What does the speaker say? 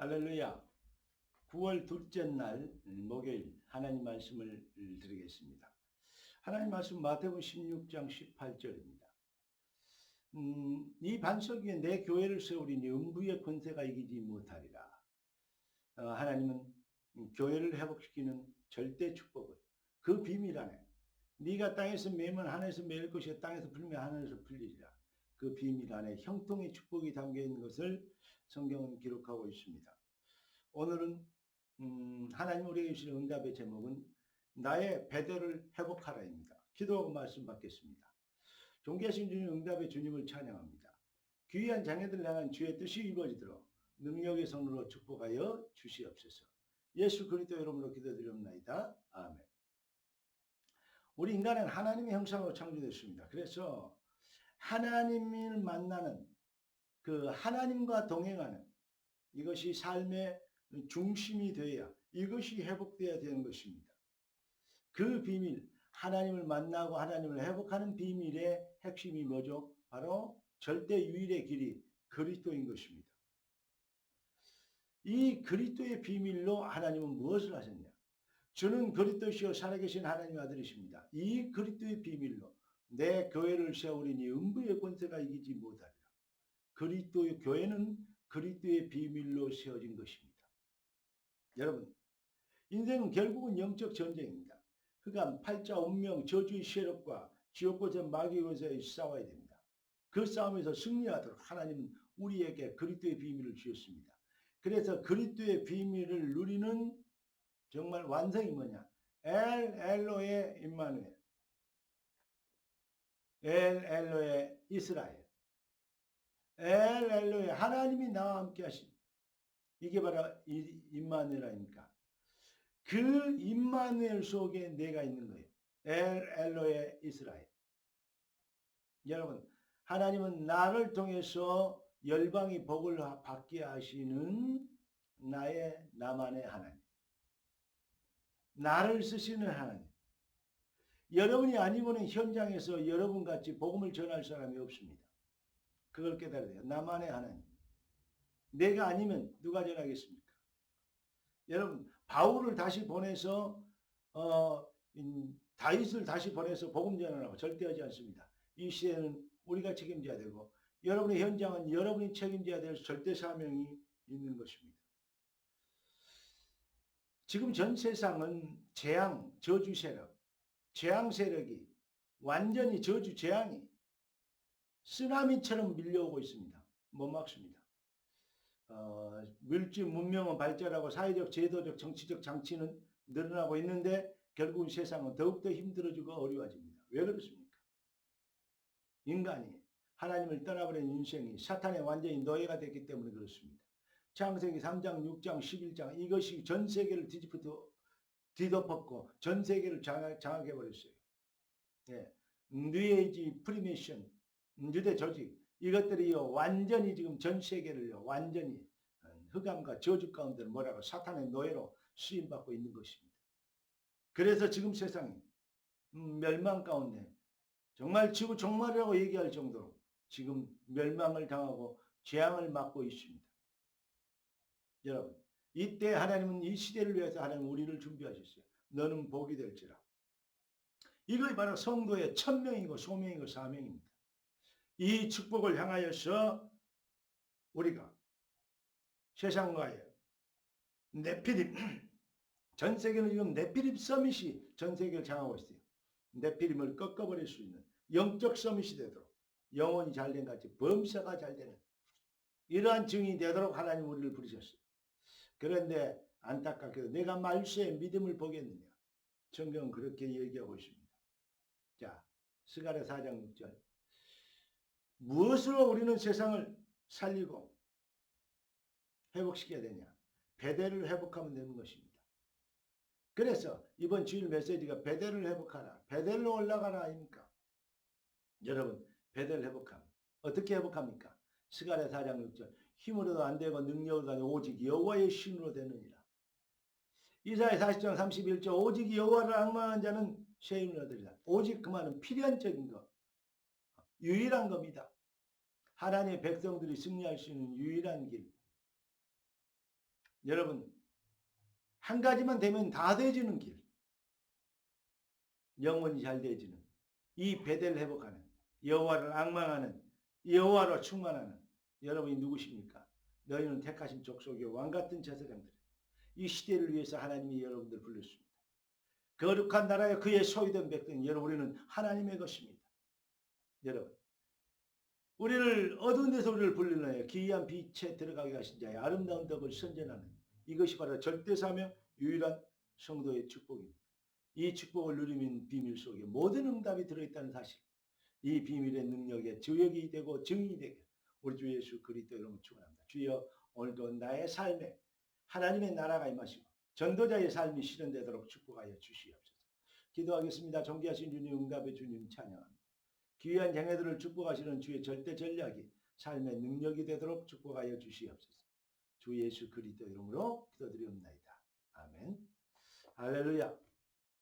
할렐루야. 9월 둘째 날 목요일 하나님 말씀을 드리겠습니다. 하나님 말씀 마태복음 16장 18절입니다. 음, 이 반석 위에 내 교회를 세우리니 음부의 권세가 이기지 못하리라. 어, 하나님은 교회를 회복시키는 절대 축복을 그 비밀 안에 네가 땅에서 매면 하늘에서 매일 것이요 땅에서 풀면 하늘에서 풀리리라. 그 비밀 안에 형통의 축복이 담겨 있는 것을 성경은 기록하고 있습니다. 오늘은 음, 하나님 우리에게 주신 응답의 제목은 나의 배대를 회복하라입니다. 기도하고 말씀 받겠습니다. 존귀하신 주님 응답의 주님을 찬양합니다. 귀한 자녀들 향한 주의 뜻이 이루어지도록 능력의 손으로 축복하여 주시옵소서. 예수 그리스도 이름으로 기도드리옵나이다. 아멘. 우리 인간은 하나님의 형상으로 창조됐습니다. 그래서 하나님을 만나는 그 하나님과 동행하는 이것이 삶의 중심이 되어야 이것이 회복되어야 되는 것입니다. 그 비밀, 하나님을 만나고 하나님을 회복하는 비밀의 핵심이 뭐죠? 바로 절대 유일의 길이 그리스도인 것입니다. 이 그리스도의 비밀로 하나님은 무엇을 하셨냐? 주는 그리스도시요 살아계신 하나님의 아들이십니다. 이 그리스도의 비밀로 내 교회를 세우리니 음부의 권세가 이기지 못하리라. 그리스도의 교회는 그리스도의 비밀로 세워진 것입니다. 여러분, 인생은 결국은 영적 전쟁입니다. 그간 팔자 운명 저주의 세력과 지옥고의 마귀의 권세에 싸워야 됩니다. 그 싸움에서 승리하도록 하나님은 우리에게 그리스도의 비밀을 주셨습니다. 그래서 그리스도의 비밀을 누리는 정말 완성이 뭐냐? 엘 엘로의 임마누엘. 엘 엘로의 이스라엘. 엘 엘로의 하나님이 나와 함께 하신 이게 바로 임마누엘 아닙니까? 그 임마누엘 속에 내가 있는 거예요. 엘 엘로의 이스라엘. 여러분, 하나님은 나를 통해서 열방이 복을 받게 하시는 나의 나만의 하나님. 나를 쓰시는 하나님. 여러분이 아니고는 현장에서 여러분 같이 복음을 전할 사람이 없습니다. 그걸 깨달아야 돼요. 나만의 하나님. 내가 아니면 누가 전하겠습니까? 여러분 바울을 다시 보내서 어, 다윗을 다시 보내서 복음 전하라고 절대 하지 않습니다. 이 시대는 우리가 책임져야 되고 여러분의 현장은 여러분이 책임져야 될 절대 사명이 있는 것입니다. 지금 전 세상은 재앙, 저주 세력, 재앙 세력이 완전히 저주 재앙이 쓰나미처럼 밀려오고 있습니다. 못 막습니다. 어, 물질 문명은 발전하고 사회적, 제도적, 정치적 장치는 늘어나고 있는데 결국은 세상은 더욱더 힘들어지고 어려워집니다. 왜 그렇습니까? 인간이 하나님을 떠나버린 인생이 사탄의 완전히 노예가 됐기 때문에 그렇습니다. 창세기 3장, 6장, 11장 이것이 전 세계를 뒤집어 뒤덮었고 전 세계를 장악, 장악 해 버렸어요. 예. 뉴에이지 프리메이션, 유대 조직 이것들이 완전히 지금 전 세계를요 완전히 흑암과 저주 가운데 뭐라고 사탄의 노예로 쓰임받고 있는 것입니다. 그래서 지금 세상이 음, 멸망 가운데 정말 지구 종말이라고 얘기할 정도로 지금 멸망을 당하고 재앙을 맞고 있습니다. 여러분 이때 하나님은 이 시대를 위해서 하나님 우리를 준비하셨어요. 너는 복이 될지라. 이것이 바로 성도의 천명이고 소명이고 사명입니다. 이 축복을 향하여서 우리가 세상과의 네피립 전 세계는 지금 네피립 서밋이 전 세계를 장하고 있어요. 네피림을 꺾어버릴 수 있는 영적 서밋이 되도록 영혼이 잘된 같이 범사가 잘 되는 이러한 증이 되도록 하나님 우리를 부르셨어요. 그런데 안타깝게도 내가 말세에 믿음을 보겠느냐. 성경은 그렇게 얘기하고 있습니다. 자, 스가랴 4장 6절. 무엇으로 우리는 세상을 살리고 회복시켜야 되냐? 배대를 회복하면 되는 것입니다. 그래서 이번 주일 메시지가 배대를 회복하라. 배대로 올라가라 아닙니까? 여러분, 배대를 회복함. 어떻게 회복합니까? 스가랴 4장 6절. 힘으로도 안 되고 능력으로도 안 되고 오직 여호와의 신으로 되느니라. 이사야 40장 31절 오직 여호와를 악망한 자는 쇠임을 얻으리라. 오직 그 말은 필연적인 것. 유일한 겁니다. 하나님의 백성들이 승리할 수 있는 유일한 길. 여러분 한 가지만 되면 다 되지는 길. 영원히 잘 되지는 이 배대를 회복하는 여호와를 악망하는 여호와로 충만하는 여러분이 누구십니까? 너희는 택하신 족속의 왕 같은 제사장들. 이 시대를 위해서 하나님이 여러분들 불렀습니다. 거룩한 나라에 그의 소유된 백성 여러분 우리는 하나님의 것입니다. 여러분 우리를 어두운 데서 우리를 불러내어 기이한 빛에 들어가게 하신 자의 아름다운 덕을 선전하는 이것이 바로 절대사명 유일한 성도의 축복입니다. 이 축복을 누리는 비밀 속에 모든 응답이 들어있다는 사실 이 비밀의 능력에 주역이 되고 증인이 되게 우리 주 예수 그리스도 이름으로 축원합니다. 주여 오늘도 나의 삶에 하나님의 나라가 임하시고 전도자의 삶이 실현되도록 축복하여 주시옵소서. 기도하겠습니다. 존귀하신 주님 응답의 주님 찬양합니다. 귀한 장애들을 축복하시는 주의 절대 전략이 삶의 능력이 되도록 축복하여 주시옵소서. 주 예수 그리스도 이름으로 기도드리옵나이다. 아멘. 할렐루야.